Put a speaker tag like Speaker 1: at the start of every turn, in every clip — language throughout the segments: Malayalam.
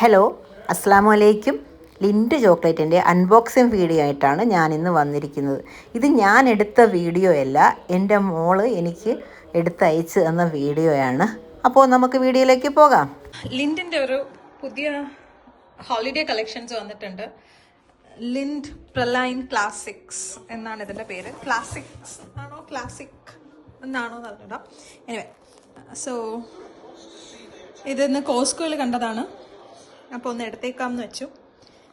Speaker 1: ഹലോ അസ്സാം വലൈക്കും ലിൻഡ് ചോക്ലേറ്റിന്റെ അൺബോക്സിങ് വീഡിയോ ആയിട്ടാണ് ഞാൻ ഇന്ന് വന്നിരിക്കുന്നത്. ഇത് ഞാൻ എടുത്ത വീഡിയോ അല്ല എന്റെ മോൾ എനിക്ക് എടുത്തയച്ച് തന്ന വീഡിയോയാണ് അപ്പോൾ നമുക്ക് വീഡിയോയിലേക്ക് പോകാം.
Speaker 2: ലിൻഡിന്റെ ഒരു പുതിയ ഹോളിഡേ കളക്ഷൻസ് വന്നിട്ടുണ്ട്. ലിൻഡ് പ്രലൈൻ ക്ലാസിക്സ് എന്നാണ് ഇതിന്റെ പേര്. ക്ലാസിക്സ് ആണോ ക്ലാസിക് എന്നാണോ പറഞ്ഞിടാം എനിവേ സോ ഇതിന്ന് കോസ്കോയിൽ കണ്ടതാണ്. അപ്പോൾ ഒന്ന് എടുത്തേക്കാമെന്ന് വെച്ചു.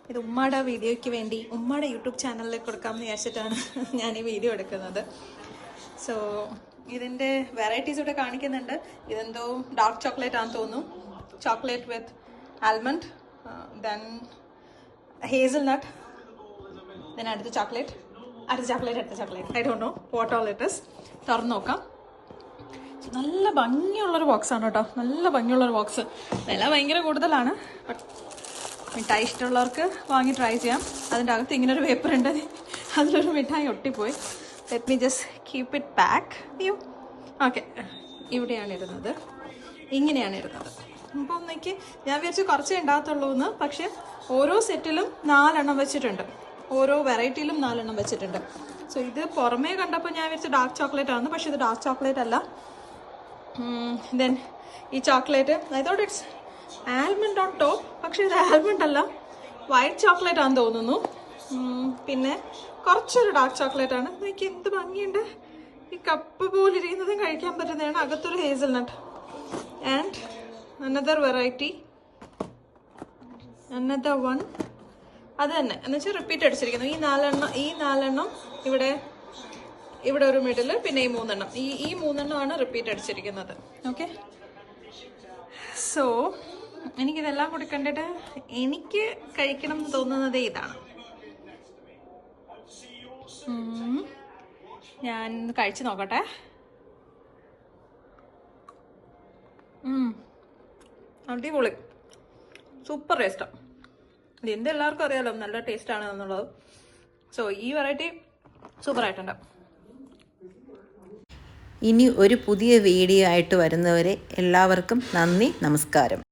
Speaker 2: ഇത് ഉമ്മയുടെ വീഡിയോയ്ക്ക് വേണ്ടി ഉമ്മയുടെ യൂട്യൂബ് ചാനലിലേക്ക് കൊടുക്കാമെന്ന് വിചാരിച്ചിട്ടാണ് ഞാൻ ഈ വീഡിയോ എടുക്കുന്നത്. സോ ഇതിന്റെ വെറൈറ്റീസ് ഇവിടെ കാണിക്കുന്നുണ്ട്. ഇതെന്തോ ഡാർക്ക് ചോക്ലേറ്റ് ആണെന്ന് തോന്നുന്നു. Chocolate with almond then hazelnut then അടുത്ത ചോക്ലേറ്റ് അടുത്ത ചോക്ലേറ്റ് അടുത്ത chocolate I don't know what all it is തുറന്നു നോക്കാം. നല്ല ഭംഗിയുള്ളൊരു ബോക്സാണ് കേട്ടോ. നല്ല ഭംഗിയുള്ളൊരു ബോക്സ് വില ഭയങ്കര കൂടുതലാണ്. മിഠായി ഇഷ്ടമുള്ളവർക്ക് വാങ്ങി ട്രൈ ചെയ്യാം. അതിന്റെ അകത്ത് ഇങ്ങനെ ഒരു പേപ്പർ ഉണ്ട്. അതിലൊരു മിഠായി ഒട്ടിപ്പോയി. Let me just keep it pack അയ്യോ. ഓക്കെ ഇവിടെയാണ് ഇരുന്നത്. ഇങ്ങനെയാണ് ഇരുന്നത്. അപ്പോൾ ഒന്നേക്ക് ഞാൻ വിചാരിച്ചു കുറച്ചേ ഉണ്ടാകത്തുള്ളൂ എന്ന്. പക്ഷേ ഓരോ സെറ്റിലും നാലെണ്ണം വെച്ചിട്ടുണ്ട്. ഓരോ വെറൈറ്റിയിലും നാലെണ്ണം വെച്ചിട്ടുണ്ട്. സോ ഇത് പുറമേ കണ്ടപ്പോൾ ഞാൻ വിചാരിച്ചു ഡാർക്ക് ചോക്ലേറ്റ് ആണെന്ന്. പക്ഷേ ഇത് ഡാർക്ക് ചോക്ലേറ്റ് അല്ല. ദെൻ ഈ chocolate I thought it's almond on top പക്ഷേ ഇത് ആൽമണ്ട് അല്ല. വൈറ്റ് ചോക്ലേറ്റ് ആണെന്ന് തോന്നുന്നു. ഉം, പിന്നെ കുറച്ചൊരു ഡാർക്ക് ചോക്ലേറ്റ് ആണ്. എനിക്ക് എന്ത് ഭംഗിയുണ്ട്. ഈ കപ്പ് പോലെ ഇരിക്കുന്നതും കഴിക്കാൻ പറ്റുന്നതാണ് അകത്തൊരു hazelnut and another variety another one അത് തന്നെ. എന്നുവെച്ചാൽ റിപ്പീറ്റ് അടിച്ചിരിക്കുന്നു. ഈ നാലെണ്ണം ഈ നാലെണ്ണം ഇവിടെ ഇവിടെ ഒരു മിഡിൽ പിന്നെ ഈ മൂന്നെണ്ണം. ഈ ഈ മൂന്നെണ്ണമാണ് റിപ്പീറ്റ് അടിച്ചിരിക്കുന്നത്. ഓക്കെ സോ എനിക്കിതെല്ലാം കൂടി കണ്ടിട്ട് എനിക്ക് കഴിക്കണം എന്ന് തോന്നുന്നത് ഇതാണ്. ഞാൻ കഴിച്ചു നോക്കട്ടെ. അടിപൊളി. സൂപ്പർ ടേസ്റ്റാണ് ഇത് എന്ത് എല്ലാവർക്കും അറിയാലോ നല്ല ടേസ്റ്റാണ് എന്നുള്ളത്. സോ ഈ വെറൈറ്റി സൂപ്പർ ആയിട്ടുണ്ട്.
Speaker 1: ഇനി ഒരു പുതിയ വീഡിയോ ആയിട്ട് വരുന്നവരെ എല്ലാവർക്കും നന്ദി നമസ്കാരം.